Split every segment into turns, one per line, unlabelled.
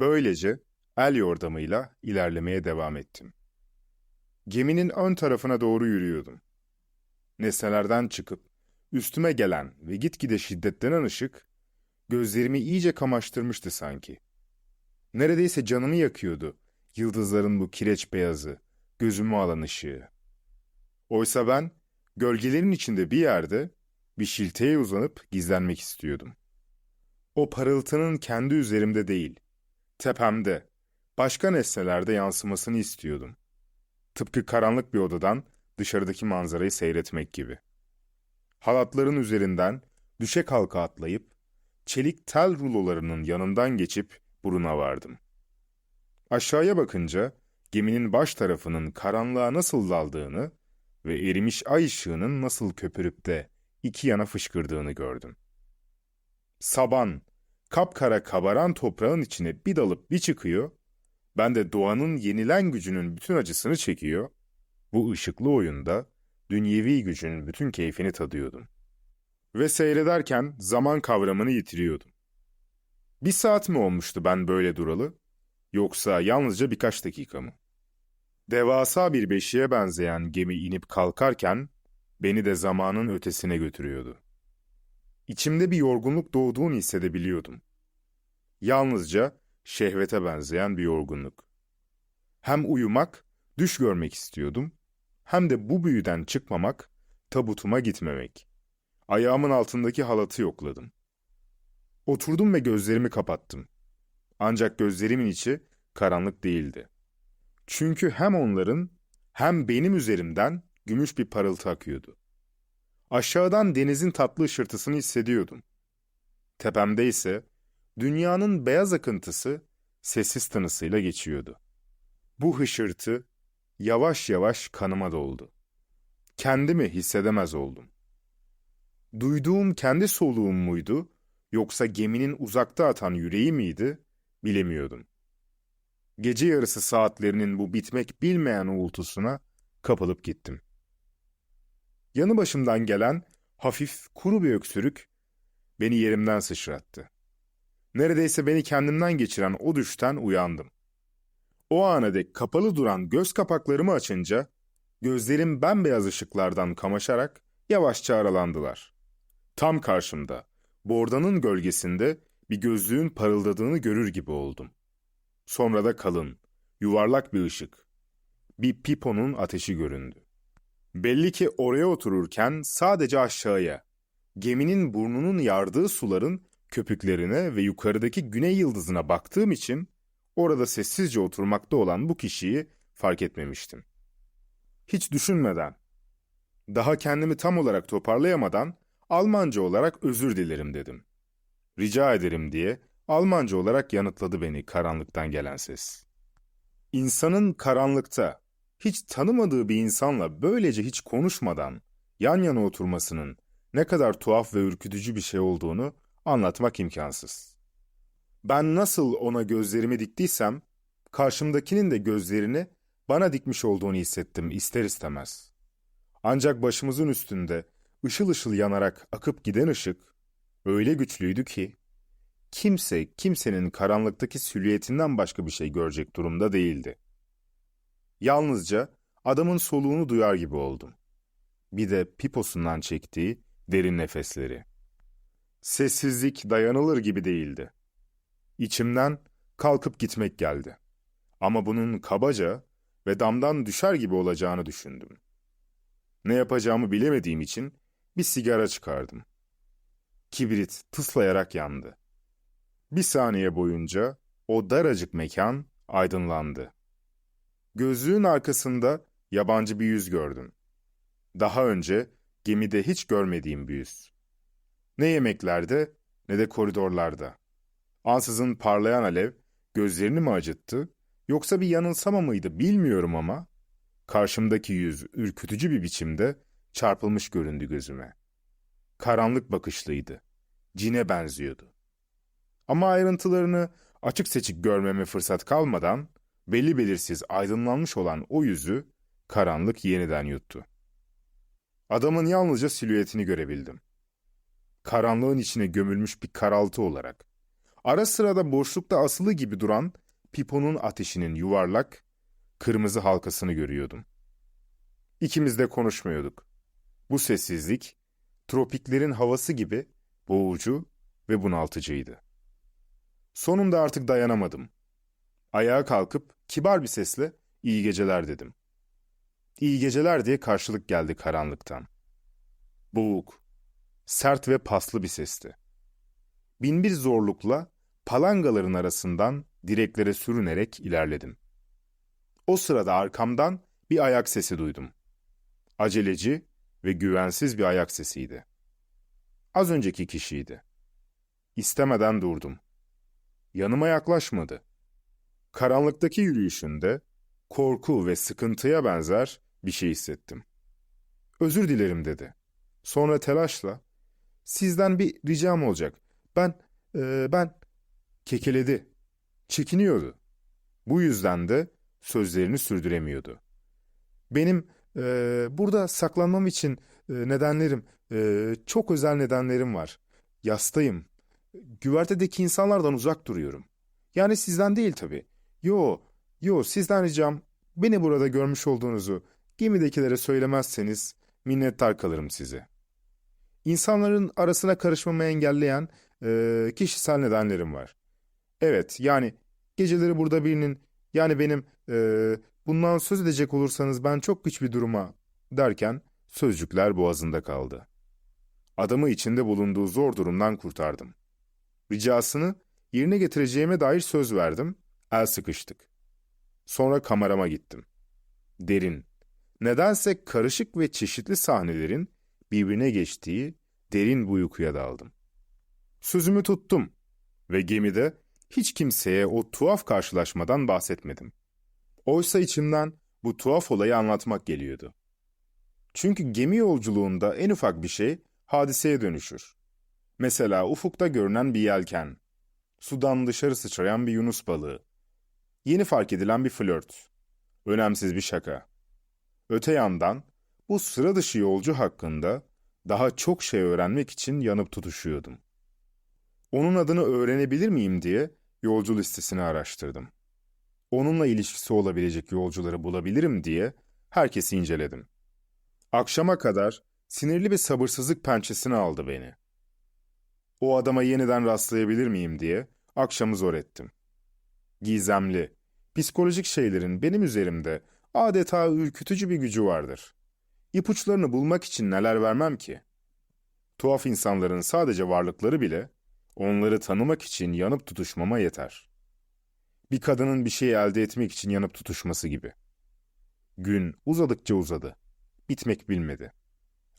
Böylece el yordamıyla ilerlemeye devam ettim. Geminin ön tarafına doğru yürüyordum. Nesnelerden çıkıp üstüme gelen ve gitgide şiddetlenen ışık gözlerimi iyice kamaştırmıştı sanki. Neredeyse canımı yakıyordu yıldızların bu kireç beyazı, gözümü alan ışığı. Oysa ben gölgelerin içinde bir yerde bir şilteye uzanıp gizlenmek istiyordum. O parıltının kendi üzerimde değil, tepemde, başka nesnelerde yansımasını istiyordum. Tıpkı karanlık bir odadan dışarıdaki manzarayı seyretmek gibi. Halatların üzerinden düşe kalka atlayıp, çelik tel rulolarının yanından geçip buruna vardım. Aşağıya bakınca geminin baş tarafının karanlığa nasıl daldığını ve erimiş ay ışığının nasıl köpürüp de iki yana fışkırdığını gördüm. Saban, kapkara kabaran toprağın içine bir dalıp bir çıkıyor, ben de doğanın yenilen gücünün bütün acısını çekiyor, bu ışıklı oyunda dünyevi gücün bütün keyfini tadıyordum. Ve seyrederken zaman kavramını yitiriyordum. Bir saat mi olmuştu ben böyle duralı? Yoksa yalnızca birkaç dakika mı? Devasa bir beşiğe benzeyen gemi inip kalkarken beni de zamanın ötesine götürüyordu. İçimde bir yorgunluk doğduğunu hissedebiliyordum. Yalnızca şehvete benzeyen bir yorgunluk. Hem uyumak, düş görmek istiyordum, hem de bu büyüden çıkmamak, tabutuma gitmemek. Ayağımın altındaki halatı yokladım. Oturdum ve gözlerimi kapattım. Ancak gözlerimin içi karanlık değildi. Çünkü hem onların hem benim üzerimden gümüş bir parıltı akıyordu. Aşağıdan denizin tatlı ışırtısını hissediyordum. Tepemde ise dünyanın beyaz akıntısı sessiz tınısıyla geçiyordu. Bu hışırtı yavaş yavaş kanıma doldu. Kendimi hissedemez oldum. Duyduğum kendi soluğum muydu, yoksa geminin uzakta atan yüreği miydi, bilemiyordum. Gece yarısı saatlerinin bu bitmek bilmeyen uğultusuna kapılıp gittim. Yanı başımdan gelen hafif kuru bir öksürük beni yerimden sıçrattı. Neredeyse beni kendimden geçiren o düşten uyandım. O ana dek kapalı duran göz kapaklarımı açınca gözlerim bembeyaz ışıklardan kamaşarak yavaşça aralandılar. Tam karşımda, bordanın gölgesinde bir gözlüğün parıldadığını görür gibi oldum. Sonra da kalın, yuvarlak bir ışık. Bir piponun ateşi göründü. Belli ki oraya otururken sadece aşağıya, geminin burnunun yardığı suların köpüklerine ve yukarıdaki güney yıldızına baktığım için orada sessizce oturmakta olan bu kişiyi fark etmemiştim. Hiç düşünmeden, daha kendimi tam olarak toparlayamadan Almanca olarak özür dilerim dedim. Rica ederim diye Almanca olarak yanıtladı beni karanlıktan gelen ses. İnsanın karanlıkta, hiç tanımadığı bir insanla böylece hiç konuşmadan yan yana oturmasının ne kadar tuhaf ve ürkütücü bir şey olduğunu anlatmak imkansız. Ben nasıl ona gözlerimi diktiysem, karşımdakinin de gözlerini bana dikmiş olduğunu hissettim ister istemez. Ancak başımızın üstünde ışıl ışıl yanarak akıp giden ışık öyle güçlüydü ki, kimse kimsenin karanlıktaki silüetinden başka bir şey görecek durumda değildi. Yalnızca adamın soluğunu duyar gibi oldum. Bir de piposundan çektiği derin nefesleri. Sessizlik dayanılır gibi değildi. İçimden kalkıp gitmek geldi. Ama bunun kabaca ve damdan düşer gibi olacağını düşündüm. Ne yapacağımı bilemediğim için bir sigara çıkardım. Kibrit tıslayarak yandı. Bir saniye boyunca o daracık mekan aydınlandı. Gözlüğün arkasında yabancı bir yüz gördüm. Daha önce gemide hiç görmediğim bir yüz. Ne yemeklerde ne de koridorlarda. Ansızın parlayan alev gözlerini mi acıttı yoksa bir yanılsama mıydı bilmiyorum ama karşımdaki yüz ürkütücü bir biçimde çarpılmış göründü gözüme. Karanlık bakışlıydı. Cine benziyordu. Ama ayrıntılarını açık seçik görmeme fırsat kalmadan belli belirsiz aydınlanmış olan o yüzü karanlık yeniden yuttu. Adamın yalnızca silüetini görebildim. Karanlığın içine gömülmüş bir karaltı olarak. Ara sırada boşlukta asılı gibi duran piponun ateşinin yuvarlak, kırmızı halkasını görüyordum. İkimiz de konuşmuyorduk. Bu sessizlik, tropiklerin havası gibi boğucu ve bunaltıcıydı. Sonunda artık dayanamadım. Ayağa kalkıp kibar bir sesle iyi geceler dedim. İyi geceler diye karşılık geldi karanlıktan. Boğuk, sert ve paslı bir sesti. Binbir zorlukla palangaların arasından direklere sürünerek ilerledim. O sırada arkamdan bir ayak sesi duydum. Aceleci ve güvensiz bir ayak sesiydi. Az önceki kişiydi. İstemeden durdum. Yanıma yaklaşmadı. Karanlıktaki yürüyüşünde korku ve sıkıntıya benzer bir şey hissettim. Özür dilerim dedi. Sonra telaşla, sizden bir ricam olacak. Ben, e, ben, kekeledi. Çekiniyordu. Bu yüzden de sözlerini sürdüremiyordu. Benim e, burada saklanmam için e, nedenlerim, e, çok özel nedenlerim var. Yastayım. Güvertedeki insanlardan uzak duruyorum. Yani sizden değil tabii. Yo, yo sizden ricam beni burada görmüş olduğunuzu gemidekilere söylemezseniz minnettar kalırım size. İnsanların arasına karışmamı engelleyen e, kişisel nedenlerim var. Evet, yani geceleri burada birinin, yani benim e, bundan söz edecek olursanız ben çok güç bir duruma derken sözcükler boğazında kaldı. Adamı içinde bulunduğu zor durumdan kurtardım. Ricasını yerine getireceğime dair söz verdim, el sıkıştık. Sonra kamerama gittim. Derin, nedense karışık ve çeşitli sahnelerin birbirine geçtiği derin bir uykuya daldım. Sözümü tuttum ve gemide hiç kimseye o tuhaf karşılaşmadan bahsetmedim. Oysa içimden bu tuhaf olayı anlatmak geliyordu. Çünkü gemi yolculuğunda en ufak bir şey hadiseye dönüşür. Mesela ufukta görünen bir yelken, sudan dışarı sıçrayan bir yunus balığı, yeni fark edilen bir flört, önemsiz bir şaka. Öte yandan bu sıra dışı yolcu hakkında daha çok şey öğrenmek için yanıp tutuşuyordum. Onun adını öğrenebilir miyim diye yolcu listesini araştırdım. Onunla ilişkisi olabilecek yolcuları bulabilirim diye herkesi inceledim. Akşama kadar sinirli bir sabırsızlık pençesine aldı beni. O adama yeniden rastlayabilir miyim diye akşamı zor ettim. Gizemli, psikolojik şeylerin benim üzerimde adeta ürkütücü bir gücü vardır. İpuçlarını bulmak için neler vermem ki? Tuhaf insanların sadece varlıkları bile onları tanımak için yanıp tutuşmama yeter. Bir kadının bir şeyi elde etmek için yanıp tutuşması gibi. Gün uzadıkça uzadı. Bitmek bilmedi.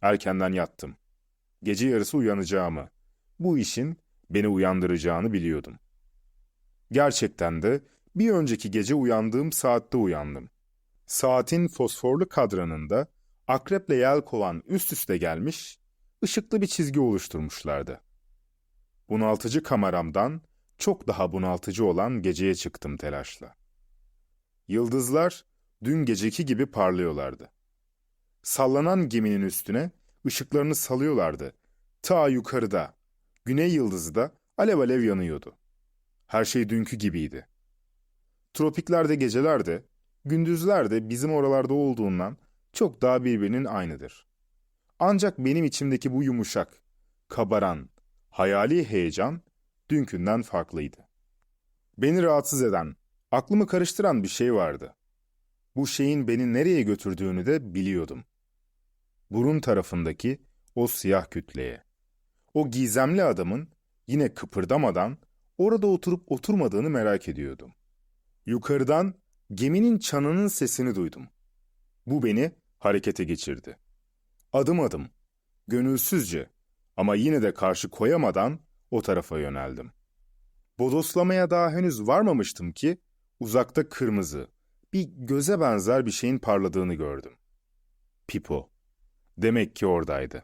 Erkenden yattım. Gece yarısı uyanacağımı, bu işin beni uyandıracağını biliyordum. Gerçekten de bir önceki gece uyandığım saatte uyandım. Saatin fosforlu kadranında akreple yelkovan üst üste gelmiş, ışıklı bir çizgi oluşturmuşlardı. Bunaltıcı kameramdan çok daha bunaltıcı olan geceye çıktım telaşla. Yıldızlar dün geceki gibi parlıyorlardı. Sallanan geminin üstüne ışıklarını salıyorlardı. Ta yukarıda, güney yıldızı da alev alev yanıyordu. Her şey dünkü gibiydi. Tropiklerde gecelerde, gündüzlerde bizim oralarda olduğundan çok daha birbirinin aynıdır. Ancak benim içimdeki bu yumuşak, kabaran, hayali heyecan dünkünden farklıydı. Beni rahatsız eden, aklımı karıştıran bir şey vardı. Bu şeyin beni nereye götürdüğünü de biliyordum. Burun tarafındaki o siyah kütleye. O gizemli adamın yine kıpırdamadan orada oturup oturmadığını merak ediyordum. Yukarıdan geminin çanının sesini duydum. Bu beni harekete geçirdi. Adım adım, gönülsüzce ama yine de karşı koyamadan o tarafa yöneldim. Bodoslamaya daha henüz varmamıştım ki uzakta kırmızı, bir göze benzer bir şeyin parladığını gördüm. Pipo. Demek ki oradaydı.